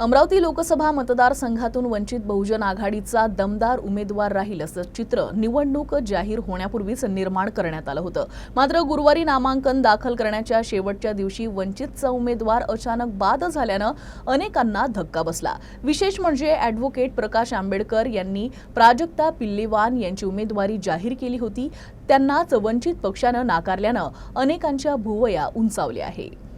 अमरावती लोकसभा मतदारसंघातून वंचित बहुजन आघाडीचा दमदार उमेदवार राहील असं चित्र निवडणूक जाहीर होण्यापूर्वीच निर्माण करण्यात आलं होतं. मात्र गुरुवारी नामांकन दाखल करण्याच्या शेवटच्या दिवशी वंचितचा उमेदवार अचानक बाद झाल्यानं अनेकांना धक्का बसला. विशेष म्हणजे ॲडव्होकेट प्रकाश आंबेडकर यांनी प्राजक्ता पिल्लेवान यांची उमेदवारी जाहीर केली होती. त्यांनाच वंचित पक्षानं नाकारल्यानं अनेकांच्या भुवया उंचावल्या आहे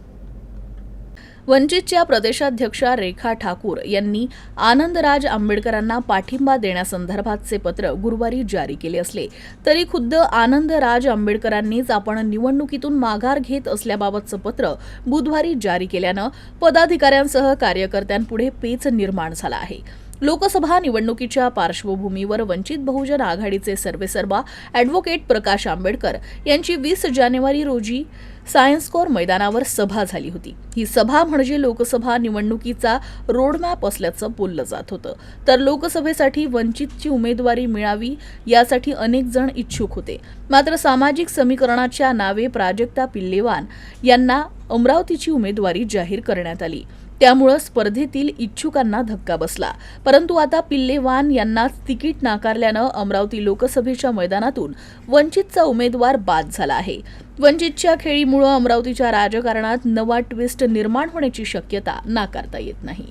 वंचितच्या प्रदेशाध्यक्षा रेखा ठाकूर यांनी आनंदराज आंबेडकरांना पाठिंबा देण्यासंदर्भातचे पत्र गुरुवारी जारी केले असले तरी खुद्द आनंदराज आंबेडकरांनीच आपण निवडणुकीतून माघार घेत असल्याबाबतचं पत्र बुधवारी जारी केल्यानं पदाधिकाऱ्यांसह कार्यकर्त्यांपुढे पेच निर्माण झाला आहे. लोकसभा निवडणुकीच्या पार्श्वभूमीवर वंचित बहुजन आघाडीचे सर्वेसर्वा ॲडव्होकेट प्रकाश आंबेडकर यांची वीस जानेवारी रोजी सायन्स कोर मैदानावर सभा झाली होती. ही सभा म्हणजे लोकसभा निवडणुकीचा रोडमॅप असल्याचं बोललं जात होतं. तर लोकसभेसाठी वंचितची उमेदवारी मिळावी यासाठी अनेक जण इच्छुक होते. मात्र सामाजिक समीकरणाच्या नावे प्राजक्ता पिल्लेवान यांना अमरावतीची उमेदवारी जाहीर करण्यात आली. त्यामुळं स्पर्धेतील इच्छुकांना धक्का बसला. परंतु आता पिल्लेवान यांनाच तिकीट नाकारल्यानं अमरावती लोकसभेच्या मैदानातून वंचितचा उमेदवार बाद झाला आहे. वंचितच्या खेळीमुळं अमरावतीच्या राजकारणात नवा ट्विस्ट निर्माण होण्याची शक्यता नाकारता येत नाही.